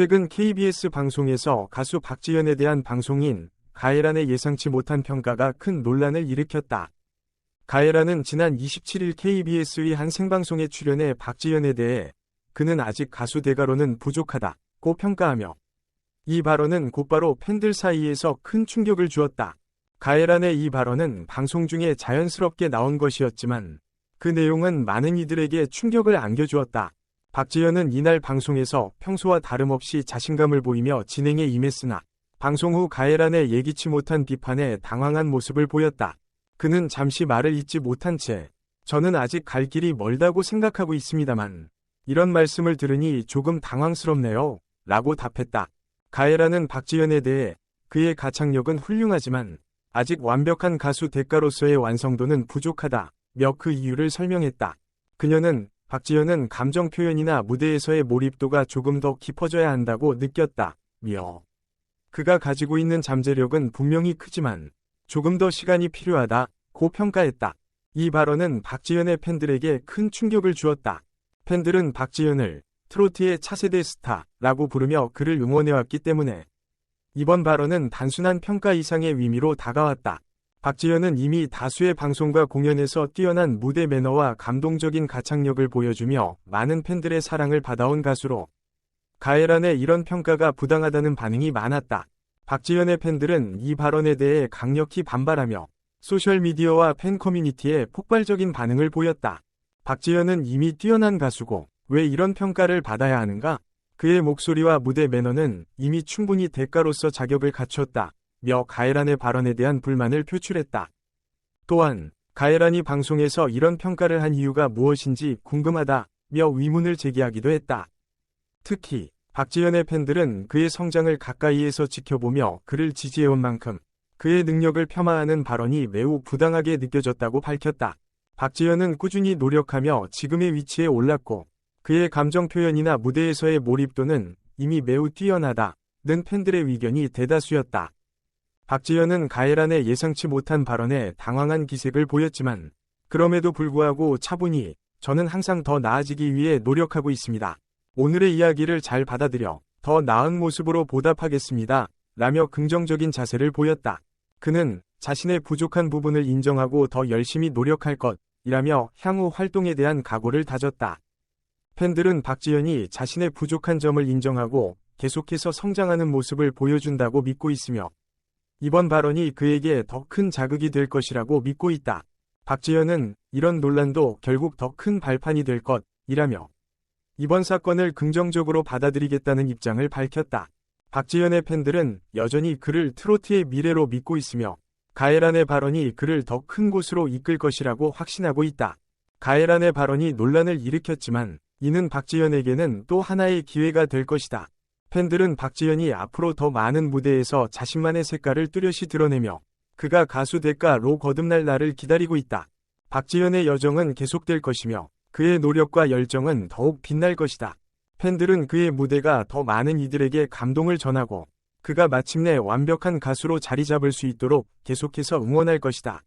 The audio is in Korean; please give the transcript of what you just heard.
최근 KBS 방송에서 가수 박지현에 대한 방송인 가해란의 예상치 못한 평가가 큰 논란을 일으켰다. 가해란은 지난 27일 KBS의 한 생방송에 출연해 박지현에 대해 그는 아직 가수 대가로는 부족하다고 평가하며 이 발언은 곧바로 팬들 사이에서 큰 충격을 주었다. 가해란의 이 발언은 방송 중에 자연스럽게 나온 것이었지만 그 내용은 많은 이들에게 충격을 안겨주었다. 박지현은 이날 방송에서 평소와 다름없이 자신감을 보이며 진행에 임했으나 방송 후 가해란의 예기치 못한 비판에 당황한 모습을 보였다. 그는 잠시 말을 잇지 못한 채 저는 아직 갈 길이 멀다고 생각하고 있습니다만 이런 말씀을 들으니 조금 당황스럽네요. 라고 답했다. 가해라는 박지현에 대해 그의 가창력은 훌륭하지만 아직 완벽한 가수 대가로서의 완성도는 부족하다. 며 그 이유를 설명했다. 그녀는 박지현은 감정 표현이나 무대에서의 몰입도가 조금 더 깊어져야 한다고 느꼈다. 며 그가 가지고 있는 잠재력은 분명히 크지만 조금 더 시간이 필요하다. 고 평가했다. 이 발언은 박지현의 팬들에게 큰 충격을 주었다. 팬들은 박지현을 트로트의 차세대 스타라고 부르며 그를 응원해왔기 때문에 이번 발언은 단순한 평가 이상의 의미로 다가왔다. 박지현은 이미 다수의 방송과 공연에서 뛰어난 무대 매너와 감동적인 가창력을 보여주며 많은 팬들의 사랑을 받아온 가수로 가해란의 이런 평가가 부당하다는 반응이 많았다. 박지현의 팬들은 이 발언에 대해 강력히 반발하며 소셜미디어와 팬 커뮤니티에 폭발적인 반응을 보였다. 박지현은 이미 뛰어난 가수고 왜 이런 평가를 받아야 하는가? 그의 목소리와 무대 매너는 이미 충분히 대가로서 자격을 갖췄다. 며 가해란의 발언에 대한 불만을 표출했다. 또한 가해란이 방송에서 이런 평가를 한 이유가 무엇인지 궁금하다. 며 의문을 제기하기도 했다. 특히 박지현의 팬들은 그의 성장을 가까이에서 지켜보며 그를 지지해온 만큼 그의 능력을 폄하하는 발언이 매우 부당하게 느껴졌다고 밝혔다. 박지현은 꾸준히 노력하며 지금의 위치에 올랐고 그의 감정 표현이나 무대에서의 몰입도는 이미 매우 뛰어나다. 는 팬들의 의견이 대다수였다. 박지현은 가해란의 예상치 못한 발언에 당황한 기색을 보였지만 그럼에도 불구하고 차분히 저는 항상 더 나아지기 위해 노력하고 있습니다. 오늘의 이야기를 잘 받아들여 더 나은 모습으로 보답하겠습니다. 라며 긍정적인 자세를 보였다. 그는 자신의 부족한 부분을 인정하고 더 열심히 노력할 것이라며 향후 활동에 대한 각오를 다졌다. 팬들은 박지현이 자신의 부족한 점을 인정하고 계속해서 성장하는 모습을 보여준다고 믿고 있으며 이번 발언이 그에게 더 큰 자극이 될 것이라고 믿고 있다. 박지현은 이런 논란도 결국 더 큰 발판이 될 것이라며 이번 사건을 긍정적으로 받아들이겠다는 입장을 밝혔다. 박지현의 팬들은 여전히 그를 트로트의 미래로 믿고 있으며 가해란의 발언이 그를 더 큰 곳으로 이끌 것이라고 확신하고 있다. 가해란의 발언이 논란을 일으켰지만 이는 박지현에게는 또 하나의 기회가 될 것이다. 팬들은 박지현이 앞으로 더 많은 무대에서 자신만의 색깔을 뚜렷이 드러내며 그가 가수 대가로 거듭날 날을 기다리고 있다. 박지현의 여정은 계속될 것이며 그의 노력과 열정은 더욱 빛날 것이다. 팬들은 그의 무대가 더 많은 이들에게 감동을 전하고 그가 마침내 완벽한 가수로 자리 잡을 수 있도록 계속해서 응원할 것이다.